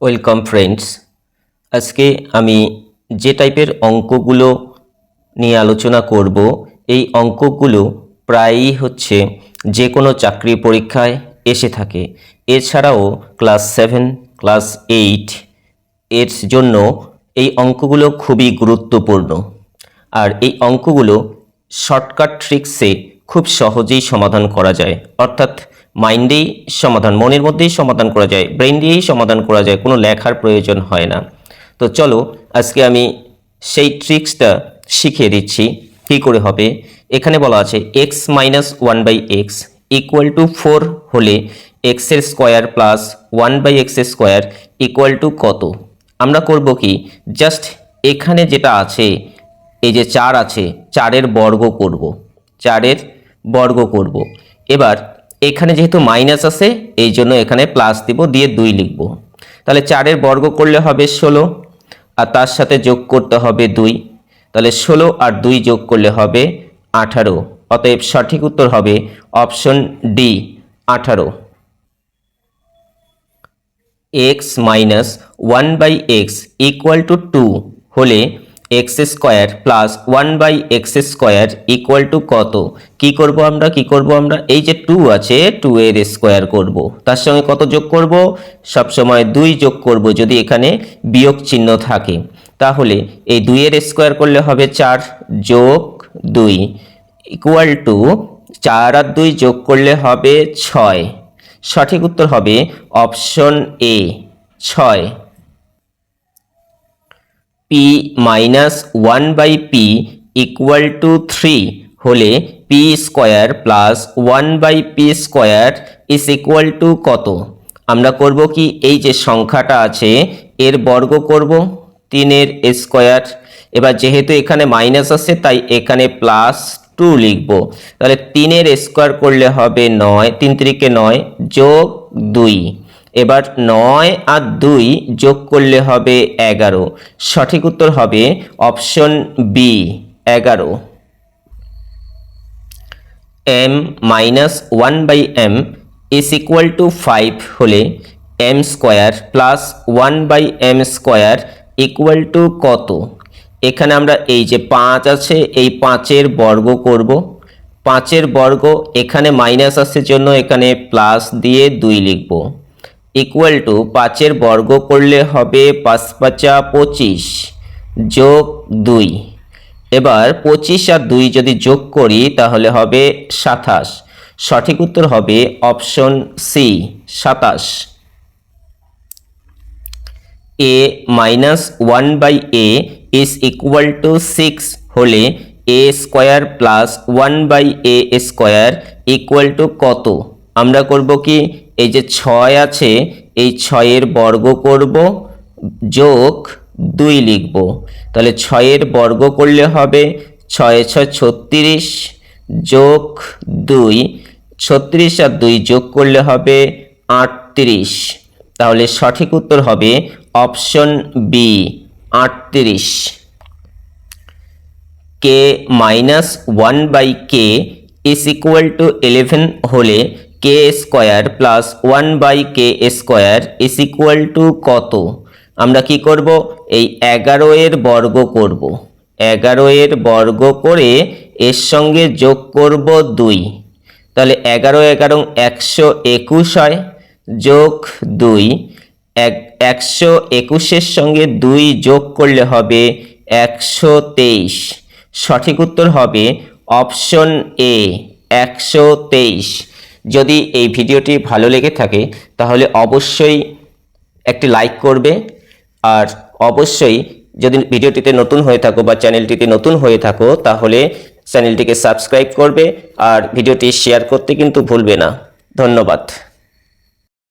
Welcome friends আজকে আমি যে টাইপের অঙ্কগুলো নিয়ে আলোচনা করব, এই অঙ্কগুলো প্রায়ই হচ্ছে যে কোনো চাকরি পরীক্ষায় এসে থাকে। এছাড়াও ক্লাস সেভেন ক্লাস এইট এর জন্য এই অঙ্কগুলো খুবই গুরুত্বপূর্ণ। আর এই অঙ্কগুলো শর্টকাট ট্রিক্সে খুব সহজেই সমাধান করা যায়। অর্থাৎ মাইন্ডেই সমাধান, মনের মধ্যেই সমাধান করা যায় ব্রেন দিয়েই সমাধান করা যায়, কোনো লেখার প্রয়োজন হয় না। তো চলো, আজকে আমি সেই ট্রিক্সটা শিখিয়ে দিচ্ছি, কী করে হবে। এখানে বলা আছে X minus one by X equal to four হলে এক্সের স্কোয়ার প্লাস ওয়ান বাই এক্সের স্কোয়ার ইকুয়াল টু কত? আমরা করব কি জাস্ট এখানে যেটা আছে, এই যে চার আছে, চারের বর্গ করব, চারের বর্গ করব। এবার এখানে যেহেতু মাইনাস আছে, এই জন্য এখানে প্লাস দিব, দিয়ে দুই লিখব। তাহলে চারের বর্গ করলে হবে ষোলো, আর তার সাথে যোগ করতে হবে দুই। তাহলে ষোলো আর দুই যোগ করলে হবে আঠারো। অতএব সঠিক উত্তর হবে অপশন ডি আঠারো। X minus one by X equal to two হলে X square plus one by X square equal to কত? কি করব আমরা? কি করব আমরা? এই যে টু আছে, টু এর স্কোয়ার করব। তার সঙ্গে কত যোগ করব? সবসময় দুই যোগ করব যদি এখানে বিয়োগ চিহ্ন থাকে। তাহলে এই দুইয়ের স্কোয়ার করলে হবে চার যোগ দুই ইকুয়াল টু চার আর দুই যোগ করলে হবে ছয়। সঠিক উত্তর হবে অপশন এ, ছয়। P minus one by P equal to three হলে P square plus one by P square is equal to কত? আমরা করব কি? এই যে সংখ্যাটা আছে, এর বর্গ করব তিনের স্কোয়ার এবার যেহেতু এখানে মাইনাস আছে, তাই এখানে প্লাস টু লিখব। তাহলে তিনের স্কোয়ার করলে হবে নয়, তিন তিরিকে নয় যোগ দুই। এবার নয় আর দুই যোগ করলে হবে এগারো। সঠিক উত্তর হবে অপশন বি, এগারো। M minus one by M is equal to five হলে M square plus one by M square equal to কত? এখানে আমরা এই যে পাঁচ আছে, এই পাঁচের বর্গ করব। পাঁচের বর্গ এখানে মাইনাস আছে জন্য এখানে প্লাস দিয়ে দুই লিখব। ইকুয়াল টু পাঁচের বর্গ করলে হবে পাঁচ পাঁচা পঁচিশ যোগ দুই। এবার পঁচিশ আর দুই যদি যোগ করি, তাহলে হবে সাতাশ। সঠিক উত্তর হবে অপশন সি, সাতাশ। A minus one by A is equal to six হলে A square plus one by A square equal to কত? আমরা করব কি এই যে ছয় আছে, এই ছয়ের বর্গ করব যোগ দুই লিখব। তাহলে ছয়ের বর্গ করলে হবে ছয় ছয় ছত্রিশ যোগ দুই। ছত্রিশ আর দুই যোগ করলে হবে আটত্রিশ। তাহলে সঠিক উত্তর হবে অপশন বি, আটত্রিশ। K minus one by K is equal to eleven হলে K square plus one by K square is equal to কত? আমরা কি করব? এই এগারো এর বর্গ করব। এগারো এর বর্গ করে এর সঙ্গে যোগ করব দুই। তাহলে এগারো এগারো একশো একুশ হয়। যোগ দুই, এক, একশো একুশের সঙ্গে দুই যোগ করলে হবে একশো তেইশ। সঠিক উত্তর হবে অপশন এ, একশো তেইশ। যদি এই ভিডিওটি ভালো লেগে থাকে, তাহলে অবশ্যই একটি লাইক করবে। আর অবশ্যই যদি ভিডিওটিতে নতুন হয়ে থাকো বা চ্যানেলটিতে নতুন হয়ে থাকো, তাহলে চ্যানেলটিকে সাবস্ক্রাইব করবে। আর ভিডিওটি শেয়ার করতে কিন্তু ভুলবে না। ধন্যবাদ।